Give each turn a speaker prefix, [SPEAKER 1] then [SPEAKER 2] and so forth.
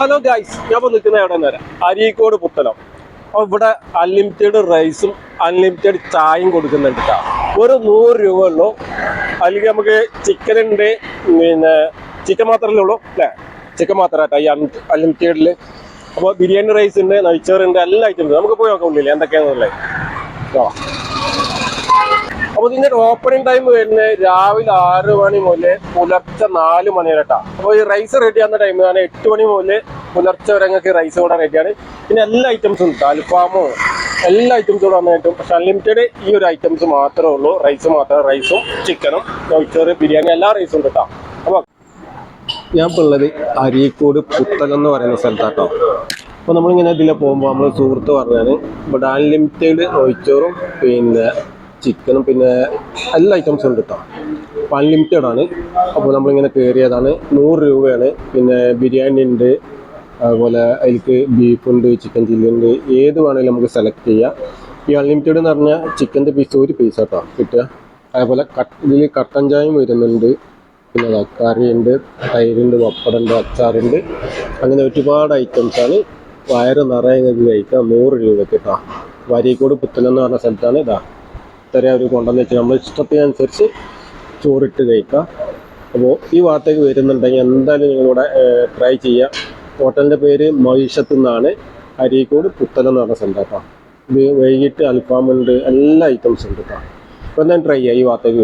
[SPEAKER 1] Hello guys ഞാൻ ഇപ്പോൾ നിൽക്കുന്ന എവിടെ നേരം അരീക്കോട് പുത്തലം ഇവിടെ അൺലിമിറ്റഡ് റൈസും അൺലിമിറ്റഡ് ചായയും കൊടുക്കുന്നുണ്ട് കേട്ടോ ഒരു നൂറ് രൂപ ഉള്ളൂ. അല്ലെങ്കിൽ നമുക്ക് ചിക്കൻ ഉണ്ട് പിന്നെ ചിക്കൻ മാത്രമല്ലേ ഉള്ളൂ? അല്ലേ? ചിക്കൻ മാത്രമായിട്ടാ ഈ അൺലിമിറ്റഡിൽ അപ്പോൾ ബിരിയാണി റൈസ് ഉണ്ട് നെയ്ച്ചോറുണ്ട് എല്ലാ ഐറ്റം ഉണ്ട്. നമുക്ക് പോയി നോക്കാൻ ഉള്ളില്ലേ എന്തൊക്കെയാണെന്നുള്ളത് അപ്പൊ ഇതിന്റെ ഓപ്പണിംഗ് ടൈം വരുന്നത് രാവിലെ ആറ് മണി മുതൽ പുലർച്ചെ നാല് മണി വരെ അപ്പോൾ അപ്പൊ ഈ റൈസ് റെഡി ആവുന്ന ടൈം ആണ് എട്ട് മണി മുതൽ പുലർച്ചെ വരെ ഞങ്ങൾക്ക് റൈസ് കൂടെ റെഡിയാണ് പിന്നെ എല്ലാ ഐറ്റംസും ഉണ്ട്. അൽഫാമോ എല്ലാ ഐറ്റംസും കൂടെ വന്നിട്ടും പക്ഷെ അൺലിമിറ്റഡ് ഈ ഒരു ഐറ്റംസ് മാത്രമേ ഉള്ളൂ. റൈസ് മാത്രം റൈസും ചിക്കനും ചോറ് ബിരിയാണി എല്ലാ റൈസും ഉണ്ട് കേട്ടോ. അപ്പൊ ഞാൻ ഇപ്പോൾ ഉള്ളത് അരീക്കോട് പുത്തകം എന്ന് പറയുന്ന സ്ഥലത്താട്ടോ. അപ്പോൾ നമ്മളിങ്ങനെ ഇതിലെ പോകുമ്പോൾ നമ്മൾ സുഹൃത്ത് പറഞ്ഞാൽ ഇവിടെ അൺലിമിറ്റഡ് ഒഴിച്ചോറും പിന്നെ ചിക്കനും പിന്നെ എല്ലാ ഐറ്റംസും ഉണ്ട് കേട്ടോ അപ്പോൾ അൺലിമിറ്റഡ് ആണ്. അപ്പോൾ നമ്മളിങ്ങനെ കയറിയതാണ് നൂറ് രൂപയാണ്. പിന്നെ ബിരിയാണി ഉണ്ട്. അതുപോലെ അതിലേക്ക് ബീഫുണ്ട് ചിക്കൻ ചില്ലി ഉണ്ട്. ഏത് വേണമെങ്കിലും നമുക്ക് സെലക്ട് ചെയ്യാം. ഈ അൺലിമിറ്റഡ് എന്ന് പറഞ്ഞാൽ ചിക്കന്റെ പീസ് ഒരു പീസ് കേട്ടോ കിട്ടുക. അതേപോലെ കട്ട് ഇതിൽ കട്ടൻ ചായയും വരുന്നുണ്ട്. പിന്നെ ദാ കറിയുണ്ട് തൈരുണ്ട് പപ്പടുണ്ട് അച്ചാറുണ്ട് അങ്ങനെ ഒരുപാട് ഐറ്റംസാണ് വയറ് നിറയെ കഴിക്കാം നൂറ് രൂപയ്ക്ക് കേട്ടോ വരിക്കോട് പുത്തലെന്ന് പറഞ്ഞ സ്ഥലത്താണ്. ഇതാ ഇത്ര അവർ കൊണ്ടുവന്ന് വെച്ചാൽ നമ്മൾ ഇഷ്ടത്തിനനുസരിച്ച് ചോറിട്ട് കഴിക്കാം അപ്പോൾ ഈ ഭാഗത്തേക്ക് വരുന്നുണ്ടെങ്കിൽ എന്തായാലും നിങ്ങളിവിടെ ട്രൈ ചെയ്യാം. ഹോട്ടലിന്റെ പേര് മഹിഷത്ത് നിന്നാണ് അരീക്കോട് പുത്തലം എന്ന് പറഞ്ഞ സ്ഥലം കേട്ടോ. ഇത് വൈകിട്ട് അൽഫാമുണ്ട് എല്ലാ ഐറ്റംസും ഉണ്ട് കേട്ടോ. അപ്പോൾ എന്തായാലും ട്രൈ ചെയ്യാം ഈ ഭാഗത്തേക്ക്